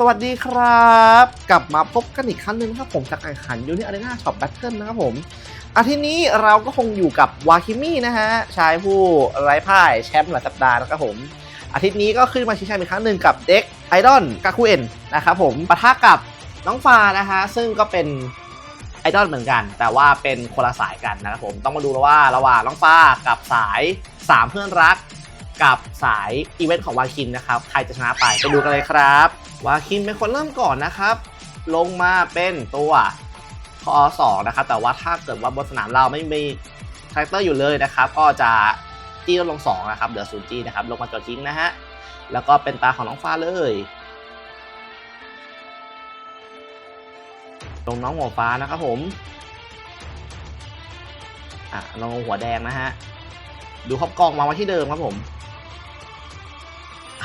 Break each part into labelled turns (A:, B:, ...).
A: สวัสดีครับ กลับมาพบกันอีกครั้งหนึ่งครับผมจากการแข่งขันยูนิอารีนาช็อปแบทเทิลนะครับผมอาทิตย์นี้เราก็คงอยู่กับวาคิมินะฮะชายผู้ไร้พ่ายแชมป์หลายสัปดาห์นะครับผม อาทิตย์นี้ก็ขึ้นมาชิงแชมป์อีกครั้งหนึ่งกับเด็กไอดอลกาคูเอ็นนะครับผมปะทะกับน้องฟานะฮะซึ่งก็เป็นไอดอลเหมือนกัน แต่ว่าเป็นคนละสายกันนะครับผมต้องมาดูแล้วว่าระหว่างน้องฟ้ากับสายสามเพื่อนรัก กับสายอีเวนต์ของวาคินนะครับ ใครจะชนะไปไปดูกันเลยครับ วาคินเป็นคนเริ่มก่อนนะครับ ลงมาเป็นตัวคอสองนะครับ แต่ว่าถ้าเกิดว่าบนสนามเราไม่มีคาแรคเตอร์อยู่เลยนะครับ ก็จะจี้ลดลงสองนะครับ เหลือศูนย์จี้นะครับ ลงมาจอทิ้งนะฮะ แล้วก็เป็นตาของน้องฟ้าเลย ลงน้องหัวฟ้านะครับผม อะลงหัวแดงนะฮะ ดูขอบกองวาไว้ที่เดิมครับผม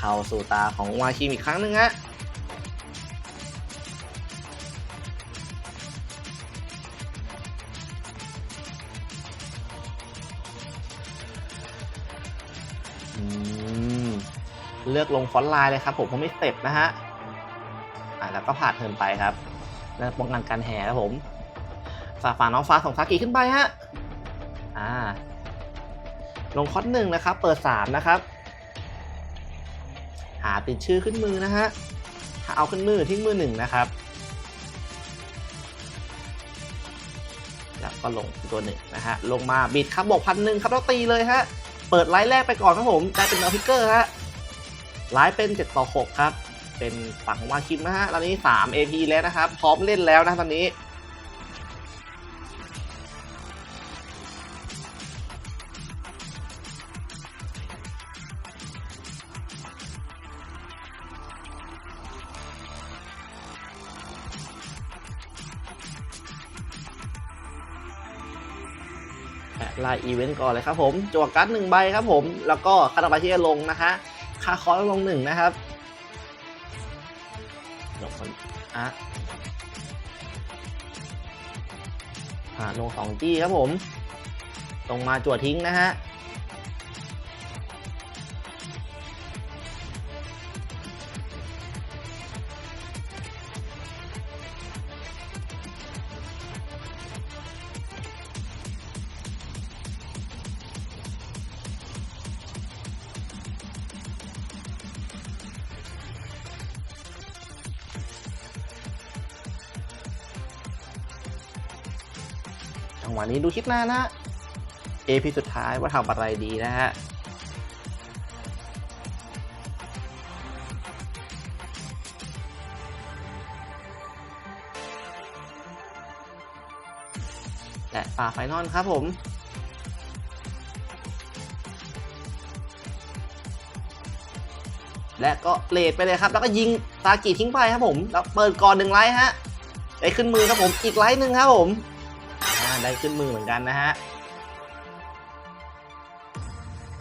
A: เข้าสู่ตาของวาคิมอีกครั้งหนึ่งฮะอืมเลือกลงฟอนต์ไลน์เลยครับผมเพราะไม่สเต็ปนะฮะอ่าแล้วก็ผ่าเทินไปครับแล้วป้องกันการแห่ครับผมฝ่าฝาน้องฟ้าของซากิขึ้นไปฮะอ่าลงคอร์สหนึ่งนะครับ เปิดสามนะครับาติดชื่อขึ้นมือนะฮะหาเอาขึ้นมือทิ้งมือหนึ่งนะครับ แล้วก็ลงตัวหนึ่งนะฮะ ลงมาบิดครับบอกพันหนึ่งครับแล้วตีเลยฮะ เปิดไลฟ์แรกไปก่อนครับผมได้เป็นเอร์พิกเกอร์ฮะ ไลฟ์เป็น 7 ต่อ 6 ครับ เป็นฝั่งวาคิมนะฮะ ตอนนี้ 3 AP แล้วนะครับ พร้อมเล่นแล้วนะตอนนี้ ไลน์อีเวนต์ก่อนเลยครับผมจั่วการ์ดหนึ่งใบครับผม แล้วก็ค่าต่อไปที่จะลงนะคะค่าคอร์สลงหนึ่งนะครับลงคนอะอ่าลงสองจี้ครับผม ลงมาจั่วทิ้งนะฮะ จังหวะนี้ดูคลิปหน้านะ AP สุดท้ายว่าทำอะไรดีนะฮะและป่าไฟนอลครับผมและก็เลดไปเลยครับ แล้วก็ยิงตากีทิ้งไปครับผม แล้วเปิดก่อนหนึ่งไลท์ฮะ ได้ขึ้นมือครับผม อีกไลท์หนึ่งครับผม ได้ขึ้นมือเหมือนกันนะฮะ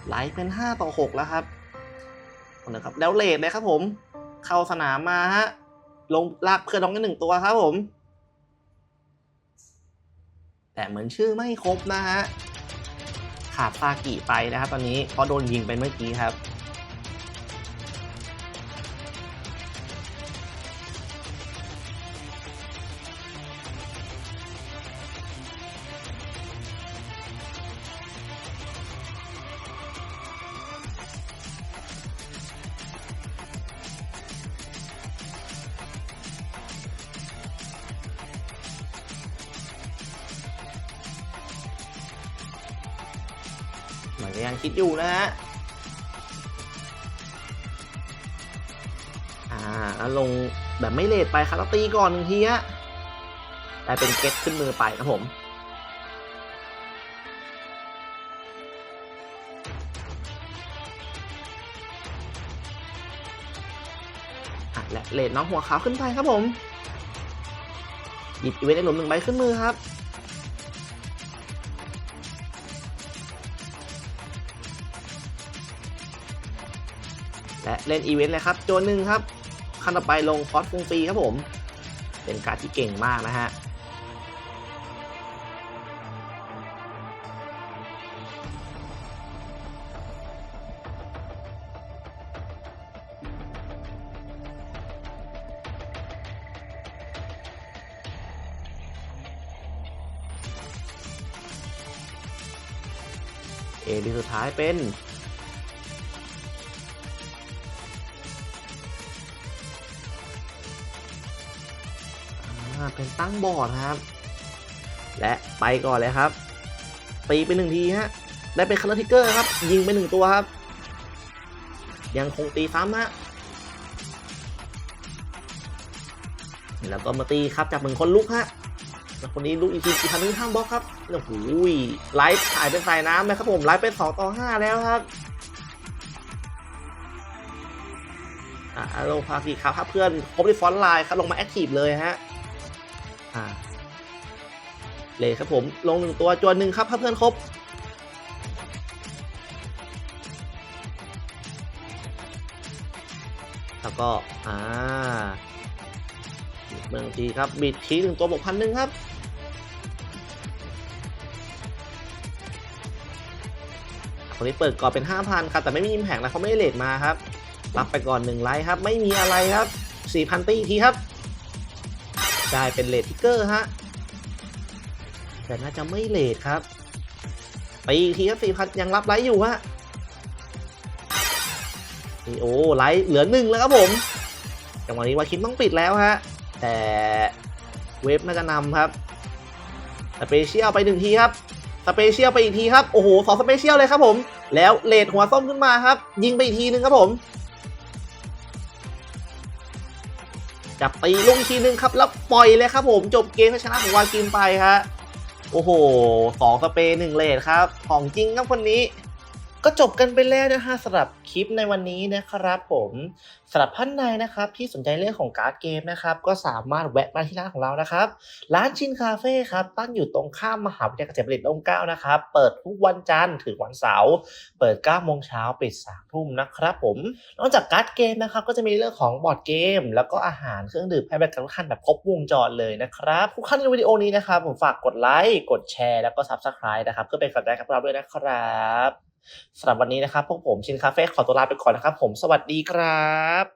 A: ไลฟ์เป็น 5 ต่อ 6 แล้วครับนะครับแล้วเลดเลยครับผม เข้าสนามมาฮะลงลากเพื่อนน้องกันหนึ่งตัวครับผม แต่เหมือนชื่อไม่ครบนะฮะขาดซากิไปนะครับ ตอนนี้เพราะโดนยิงไปเมื่อกี้ครับ เหมือนก็ยังคิดอยู่นะฮะอ่าแล้วลงแบบไม่เลทไปครับตีก่อนหนึ่งทีฮะได้เป็นเก็ตขึ้นมือไปครับผมอะและเลดน้องหัวขาวขึ้นไปครับผม หยิบอีเวนต์ไอ้หลุมหนึ่งใบขึ้นมือครับ และเล่นอีเวนต์เลยครับโจนหนึ่งครับขั้นต่อไปลงคอสฟุงฟรีครับผม เป็นการที่เก่งมากนะฮะเอดีสุดท้ายเป็น เป็นตั้งบอร์ดครับ และไปก่อนเลยครับตีไปหนึ่งทีฮะได้เป็นคัลเลอร์ทิกเกอร์ครับ ยิงไปหนึ่งตัวครับ ยังคงตีซ้ำฮะแล้วก็มาตีครับจากเหมือนคนลุกฮะแล้วคนนี้ลุกอีกทีอีกทันนึงข้างบล็อกครับโอ้โหไลฟ์ถ่ายเป็นสายน้ำนะครับผมไลฟ์เป็นสองต่อห้าแล้วครับอ่าลงพากีครับถ้าเพื่อนครบที่ฟอนต์ไลน์ครับลงมาแอคทีฟเลยฮะ อ่าเลยครับผมลงหนึ่งตัวจวนหนึ่งครับถ้าเพื่อนครบแล้วก็ อ่าเมืองทีครับ บิดทีหนึ่งตัวบวกพันหนึ่งครับ คนนี้เปิดก่อนเป็น5,000ครับ แต่ไม่มีอิมแพกนะเขาไม่ได้เลทมาครับ รับไปก่อน1ไลท์ครับ ไม่มีอะไรครับ4,000ตีอีทีครับ ได้เป็นเลททิกเกอร์ฮะ แต่น่าจะไม่เลทครับไปอีกทีครับ4,000ยังรับไลท์อยู่ฮะนี่โอ้ไลท์เหลือหนึ่งแล้วครับผมจังหวะนี้วาคินต้องปิดแล้วฮะ แต่เวฟน่าจะนำครับ สเปเชียลไปหนึ่งทีครับ สเปเชียลไปอีกทีครับ โอ้โหสองสเปเชียลเลยครับผม แล้วเลดหัวส้มขึ้นมาครับ ยิงไปอีกทีนึงครับผม จับตีลุงทีนึงครับ แล้วปล่อยเลยครับผมจบเกมชนะของวากินไปฮะโอ้โหสองสเปย์หนึ่งเลทครับ ของจริงครับคนนี้ ก็จบกันไปแล้วนะฮะสำหรับคลิปในวันนี้นะครับผมสำหรับท่านใดนะครับ ที่สนใจเรื่องของการ์ดเกมนะครับ ก็สามารถแวะมาที่ร้านของเรานะครับ ร้านชินคาเฟ่ครับ ตั้งอยู่ตรงข้ามมหาวิทยาลัยเกษตรบัณฑิตร่มเก้านะครับ เปิดทุกวันจันทร์ถึงวันเสาร์เปิด9โมงเช้าปิด3ทุ่มนะครับผมนอกจากการ์ดเกมนะครับ ก็จะมีเรื่องของบอร์ดเกม แล้วก็อาหารเครื่องดื่มให้บริการทุกท่านแบบครบวงจรเลยนะครับทุกท่านในวิดีโอนี้นะครับผมฝากกดไลค์กดแชร์แล้วก็ Subscribe นะครับเพื่อเป็นกำลังใจกับเราด้วยนะครับ สำหรับวันนี้นะครับพวกผมชินคาเฟ่ขอตัวลาไปก่อนนะครับ ผมสวัสดีครับ